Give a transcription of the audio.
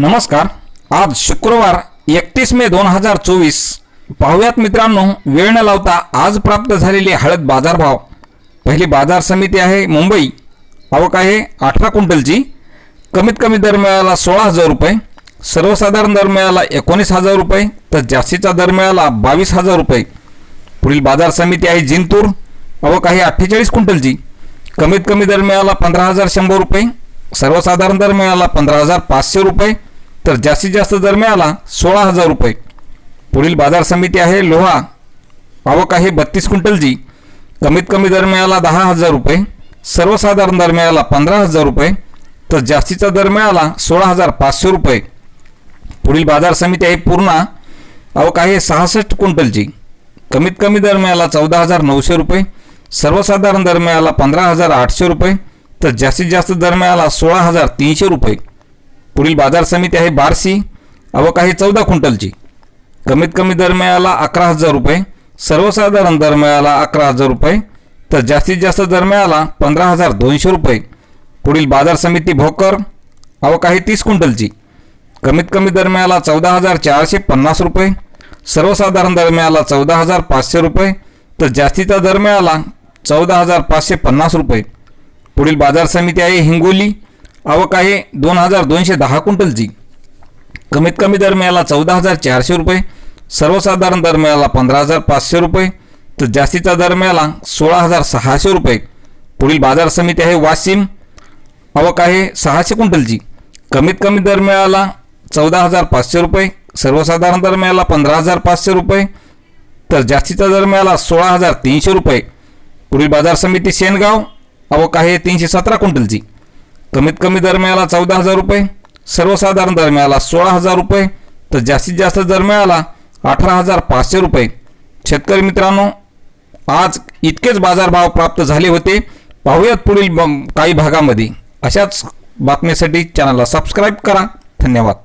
नमस्कार. आज शुक्रवार एकतीस मे दोन हजार चोवीस. पाहुयात मित्रांनो वेळ न लावता आज प्राप्त झालेली हळद बाजारभाव. पहिली बाजार समिती आहे मुंबई. आवक आहे अठरा क्विंटलची. कमीत कमी दर मिळाला सोळा हजार रुपये. सर्वसाधारण दर मिळाला एकोणीस हजार रुपये. तर जास्तीचा दर मिळाला बावीस हजार रुपये. पुढील बाजार समिती आहे जिंतूर. आवक आहे अठ्ठेचाळीस क्विंटलची. कमीत कमी दर मिळाला पंधरा हजार शंभर रुपये. सर्वसाधारण दर मिळाला पंधरा हजार पाचशे रुपये. तर जास्तीत जास्त दर मिळाला सोळा हजार रुपये. पुढील बाजार समिती आहे लोहा. आवक आहे बत्तीस क्विंटलची कमीत कमी दर मिळाला दहा हजार रुपये. सर्वसाधारण दर मिळाला पंधरा हजार रुपये. तर जास्तीचा दर मिळाला सोळा हजार पाचशे रुपये. पुढील बाजार समिती आहे पूर्णा. आवक आहे सहासष्ट क्विंटलची कमीत कमी दर मिळाला चौदा हजार नऊशे रुपये. सर्वसाधारण दर मिळाला पंधरा हजार आठशे रुपये. तर जास्तीत जास्त दर मिळाला सोळा हजार तीनशे रुपये. पुढील बाजार समिती आहे बारसी आवक आहे चौदा क्विंटलची. कमीत कमी दर मिळाला अकरा हजार रुपये सर्वसाधारण दर मिळाला अकरा हजार रुपये तर जास्तीत जास्त दर मिळाला पंधरा हजार दोनशे रुपये. पुढील बाजार समिती भोकर आवक आहे तीस क्विंटलची. कमीत कमी दर मिळाला चौदा हजार चारशे पन्नास रुपये सर्वसाधारण दर मिळाला चौदा हजार पाचशे रुपये तर जास्तीचा दर मिळाला चौदा हजार पाचशे पन्नास रुपये. पुढील बाजार समिती आहे हिंगोली आवक आहे दोन हजार दोनशे दहा क्विंटलची कमीत कमी दर मिळाला चौदा हजार चारशे रुपये सर्वसाधारण दर मिळाला पंधरा हजार पाचशे रुपये तर जास्तीचा दर मिळाला सोळा हजार सहाशे रुपये. पुढील बाजार समिती आहे वाशिम. आवक आहे सहाशे क्विंटलची कमीत कमी दर मिळाला चौदा हजार पाचशे रुपये सर्वसाधारण दर मिळाला पंधरा हजार पाचशे रुपये तर जास्तीचा दर मिळाला सोळा हजार तीनशे रुपये. पुढील बाजार समिती शेनगाव. आवक आहे तीनशे सतरा क्विंटलची कमीत कमी दर मिळाला चौदा हजार रुपये सर्वसाधारण दर मिळाला सोळा हजार रुपये तर जास्तीत जास्त दर मिळाला अठरा हजार पाचशे रुपये. शेतकरी मित्रांनो आज इतकेच बाजारभाव प्राप्त झाले होते. पाहूयात पुढील ब- काही भागामध्ये. अशाच बातमीसाठी चॅनलला सबस्क्राईब करा. धन्यवाद.